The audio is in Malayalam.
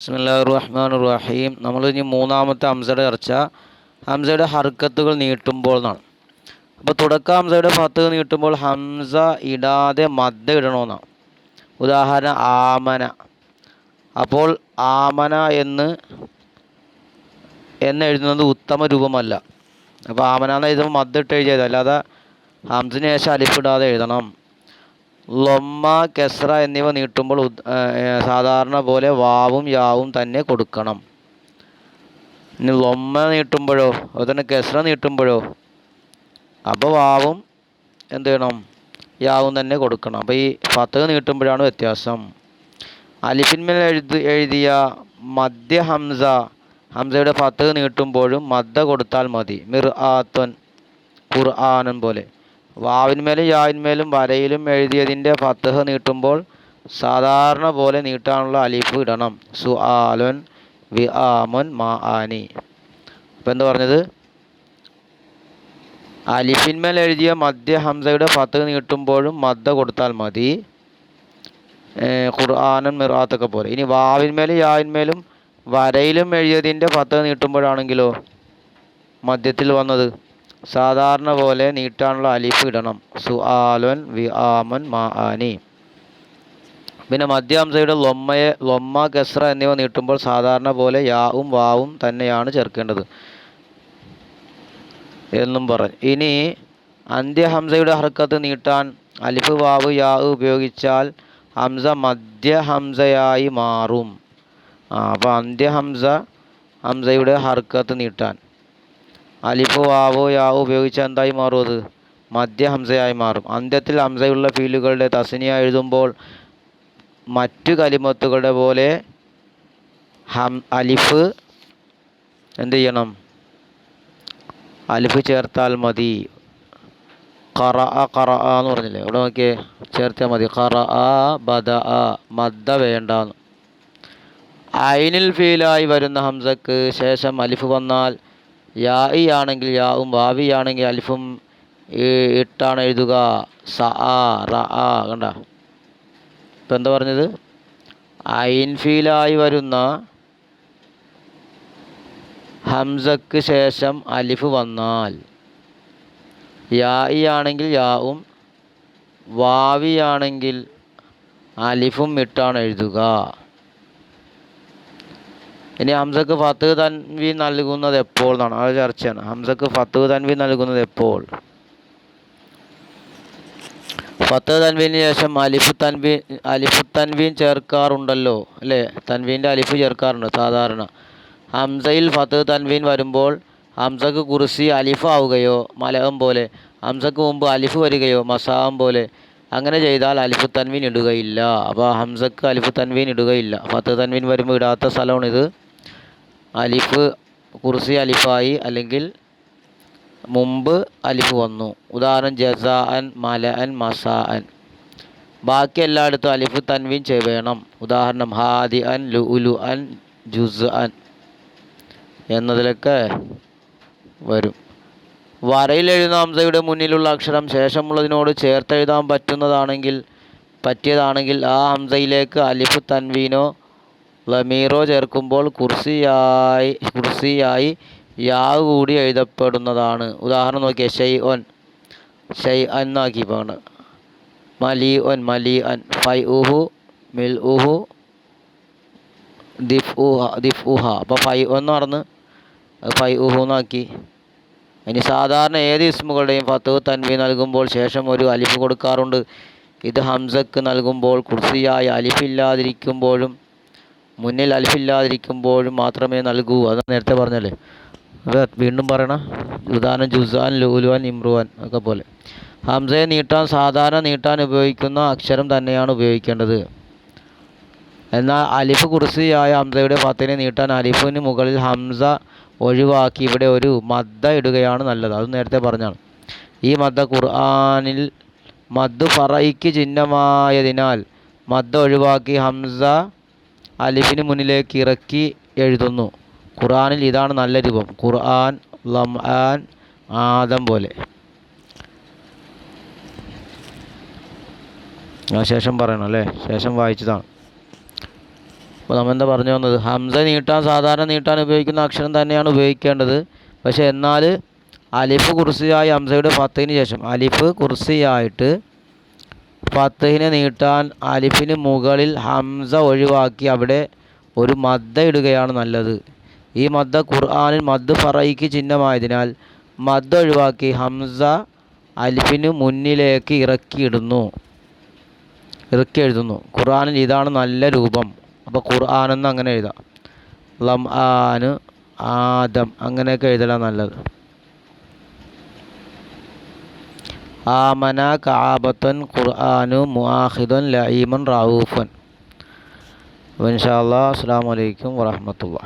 ബിസ്മില്ലാ റഹ്മാൻ റഹീം നമ്മൾ ഇനി മൂന്നാമത്തെ ഹംസയുടെ ചർച്ച. ഹംസയുടെ ഹർക്കത്തുകൾ നീട്ടുമ്പോൾ എന്നാണ്. അപ്പോൾ തുടക്ക ഹംസയുടെ ഫത്ത് നീട്ടുമ്പോൾ ഹംസ ഇടാതെ മദ്ദ ഇടണമെന്നാണ് ഉദാഹരണം ആമന. അപ്പോൾ ആമന എന്ന് എന്ന് എഴുതുന്നത് ഉത്തമ രൂപമല്ല. അപ്പോൾ ആമന എന്ന് എഴുതുമ്പോൾ മദ്ദ ഇട്ട് എഴുതിയത്. അല്ലാതെ ഹംസിന് ശേഷം അലിപ്പിടാതെ എഴുതണം. ലൊമ്മ കെസ്ര എന്നിവ നീട്ടുമ്പോൾ സാധാരണ പോലെ വാവും യാവും തന്നെ കൊടുക്കണം. ഇനി ലൊമ്മ നീട്ടുമ്പോഴോ അതുതന്നെ കെസ്ര നീട്ടുമ്പോഴോ അപ്പോൾ വാവും എന്ത് ചെയ്യണം? യാവും തന്നെ കൊടുക്കണം. അപ്പോൾ ഈ ഫത്ത് നീട്ടുമ്പോഴാണ് വ്യത്യാസം. അലിഫിന്മേൽ എഴുതി എഴുതിയ മദ്യ ഹംസ ഹംസയുടെ ഫത്ത് നീട്ടുമ്പോഴും മദ്ദ കൊടുത്താൽ മതി. മിർ ആത്വൻ ഖുർആാനും പോലെ. വാവിന്മേലും യാവിന്മേലും വരയിലും എഴുതിയതിന്റെ ഫത്തഹ് നീട്ടുമ്പോൾ സാധാരണ പോലെ നീട്ടാനുള്ള അലിഫ് ഇടണം. സു ആലുൻ വി ആമുൻ മാ ആനി. അപ്പം എന്ത് പറഞ്ഞത്? അലിഫിന്മേൽ എഴുതിയ മദ്യ ഹംസയുടെ ഫത്തഹ് നീട്ടുമ്പോഴും മദ്ദ കൊടുത്താൽ മതി. ഖുർആാനൻ ഖുർആാനും മിറാത്തൊക്കെ പോലെ. ഇനി വാവിന്മേലും യാവിന്മേലും വരയിലും എഴുതിയതിന്റെ ഫത്തഹ് നീട്ടുമ്പോഴാണെങ്കിലോ മദ്യത്തിൽ വന്നത്? സാധാരണ പോലെ നീട്ടാനുള്ള അലിഫ് ഇടണം. സുആലുൻ വി ആമൻ മാ ആനി. പിന്നെ മധ്യാംസയുടെ ലൊമ്മയെ ലൊമ്മ കെസ്ര എന്നിവ നീട്ടുമ്പോൾ സാധാരണ പോലെ യാവും വാവും തന്നെയാണ് ചേർക്കേണ്ടത്. എന്നും പറഞ്ഞു ഇനി അന്ത്യഹംസയുടെ ഹർക്കത്ത് നീട്ടാൻ അലിഫ് വാവ് യാവ് ഉപയോഗിച്ചാൽ ഹംസ മധ്യഹംസയായി മാറും. ആ അപ്പോൾ അന്ത്യഹംസ ഹംസയുടെ ഹർക്കത്ത് നീട്ടാൻ. അലിഫ് ആവോ യാവോ ഉപയോഗിച്ച് എന്തായി മാറും അത്? മധ്യഹംസയായി മാറും. അന്ത്യത്തിൽ ഹംസയുള്ള ഫീലുകളുടെ തസ്നിയ എഴുതുമ്പോൾ മറ്റു കലിമത്തുകളുടെ പോലെ ഹം അലിഫ് എന്ത് ചെയ്യണം? അലിഫ് ചേർത്താൽ മതി. കറ കറ എന്ന് പറഞ്ഞില്ലേ? ഇവിടെ നോക്കിയേ. ചേർത്താൽ മതി. കറ ബദ മദ്ദ വേണ്ടാന്ന് ഐനിൽ ഫീലായി വരുന്ന ഹംസക്ക് ശേഷം അലിഫ് വന്നാൽ യാഇ ആണെങ്കിൽ യാവും വാവി ആണെങ്കിൽ അൽഫും ഇട്ടാണ് എഴുതുക സ ആ റ ആ കണ്ട? ഇപ്പം എന്താ പറഞ്ഞത്? ഐൻഫീലായി വരുന്ന ഹംസക്ക് ശേഷം അലിഫ് വന്നാൽ യാഇ ആണെങ്കിൽ യാവും വാവി ആണെങ്കിൽ അലിഫും ഇട്ടാണ് എഴുതുക. ഇനി ഹംസക്ക് ഫത്ത് തൻവി നൽകുന്നത് എപ്പോൾ എന്നാണ്? ആ ചർച്ചയാണ്. ഹംസക്ക് ഫത്ത് തൻവി നൽകുന്നത് എപ്പോൾ? ഫത്ത് തൻവീന് ശേഷം അലിഫ് തൻവി അലിഫ് തൻവീൻ ചേർക്കാറുണ്ടല്ലോ അല്ലേ? തൻവീന്റെ അലിഫ് ചേർക്കാറുണ്ട് സാധാരണ. ഹംസയിൽ ഫത്ത് തൻവീൻ വരുമ്പോൾ ഹംസക്ക് കുറിസി അലിഫ് ആവുകയോ മലഹം പോലെ ഹംസക്ക് മുമ്പ് അലിഫ് വരികയോ മസാവം പോലെ അങ്ങനെ ചെയ്താൽ അലിഫ് തൻവീൻ ഇടുകയില്ല. അപ്പോൾ ഹംസക്ക് അലിഫ് തൻവീൻ ഇടുകയില്ല. ഫത്ത് തൻവീൻ വരുമ്പോൾ ഇടാത്ത സ്ഥലമാണ് ഇത് അലിഫ് കുർസി അലിഫായി അല്ലെങ്കിൽ മുമ്പ് അലിഫ് വന്നു. ഉദാഹരണം ജസ അൻ മല അൻ മസ അൻ ബാക്കി എല്ലായിടത്തും അലിഫ് തൻവീൻ ചെയ്യണം. ഉദാഹരണം ഹാദി അൻ ലുഉലു അൻ ജുസ് അൻ എന്നതിലൊക്കെ വരും. വരയിൽ എഴുതുന്ന ഹംസയുടെ മുന്നിലുള്ള അക്ഷരം ശേഷമുള്ളതിനോട് ചേർത്തെഴുതാൻ പറ്റുന്നതാണെങ്കിൽ പറ്റിയതാണെങ്കിൽ ആ ഹംസയിലേക്ക് അലിഫ് തൻവീനോ ലമീറോ ചേർക്കുമ്പോൾ കുർസിയായി കുർസിയായി യാ കൂടി എഴുതപ്പെടുന്നതാണ്. ഉദാഹരണം നോക്കിയാൽ ഷെയ് ഒൻ ഷെയ് എന്നാക്കി പോണ്. മലി ഒൻ മലി അൻ ഫൈ ഉഹു മിൽ ഉഹു ദിഫ് ഊഹ ദിഫ് ഊഹ അപ്പോൾ ഫൈ ഒന്ന് നടന്ന് ഫൈ ഉഹു എന്നാക്കി. ഇനി സാധാരണ ഏത് ഇസ്മുകളുടെയും ഫത്ത് തൻവി നൽകുമ്പോൾ ശേഷം ഒരു അലിഫ് കൊടുക്കാറുണ്ട്. ഇത് ഹംസക്ക് നൽകുമ്പോൾ കുർസിയായി അലിഫില്ലാതിരിക്കുമ്പോഴും മുന്നിൽ അലിഫില്ലാതിരിക്കുമ്പോഴും മാത്രമേ നൽകൂ. അത് നേരത്തെ പറഞ്ഞല്ലേ അത് വീണ്ടും പറയണ ഉദാഹരണം ജുസാൻ ലൂലുവാൻ ഇമ്രുവാൻ ഒക്കെ പോലെ. ഹംസയെ നീട്ടാൻ സാധാരണ നീട്ടാൻ ഉപയോഗിക്കുന്ന അക്ഷരം തന്നെയാണ് ഉപയോഗിക്കേണ്ടത്. എന്നാൽ അലിഫ് കുർസിയായ ഹംസയുടെ ഫത്തിനെ നീട്ടാൻ അലിഫിന് മുകളിൽ ഹംസ ഒഴിവാക്കി ഇവിടെ ഒരു മദ്ദ ഇടുകയാണ് നല്ലത്. അത് നേരത്തെ പറഞ്ഞാണ്. ഈ മദ്ദ ഖുർആാനിൽ മദ് ഫറയ്ക്ക് ചിഹ്നമായതിനാൽ മദ്ദ ഒഴിവാക്കി ഹംസ അലിഫിന് മുന്നിലേക്ക് ഇറക്കി എഴുതുന്നു. ഖുർആനിൽ ഇതാണ് നല്ല രൂപം. ഖുർആൻ ലംആൻ ആദം പോലെ. ആ ശേഷം പറയണം അല്ലേ? ശേഷം വായിച്ചതാണ്. അപ്പോൾ നമ്മൾ എന്താ പറഞ്ഞു വന്നത്? ഹംസ നീട്ടാൻ സാധാരണ നീട്ടാൻ ഉപയോഗിക്കുന്ന അക്ഷരം തന്നെയാണ് ഉപയോഗിക്കേണ്ടത്. പക്ഷേ എന്നാൽ അലിഫ് കുർസിയായി ഹംസയുടെ ഫത്തിന് ശേഷം അലിഫ് കുർസിയായിട്ട് ഫത്തഹിനെ നീട്ടാൻ അലിഫിന് മുകളിൽ ഹംസ ഒഴിവാക്കി അവിടെ ഒരു മദ്ദ ഇടുകയാണ് നല്ലത്. ഈ മദ്ദ ഖുർആാനിൽ മദ് ഫറയ്ക്ക് ചിഹ്നമായതിനാൽ മദ്ദ ഒഴിവാക്കി ഹംസ അലിഫിന് മുന്നിലേക്ക് ഇറക്കിയിടുന്നു ഇറക്കി എഴുതുന്നു. ഖുർആാനിൽ ഇതാണ് നല്ല രൂപം. അപ്പോൾ ഖുർആൻ എന്ന് അങ്ങനെ എഴുതാം. ലം ആന് ആദം അങ്ങനെയൊക്കെ എഴുതലാണ് നല്ലത്. ആമന കാബത്തൻ ഖുർആനു മുആഖിദുൻ ലഈമൻ റഊഫൻ ഇൻഷാ അല്ലാ അസ്സലാമു അലൈക്കും വറഹ്മത്തുള്ളാഹി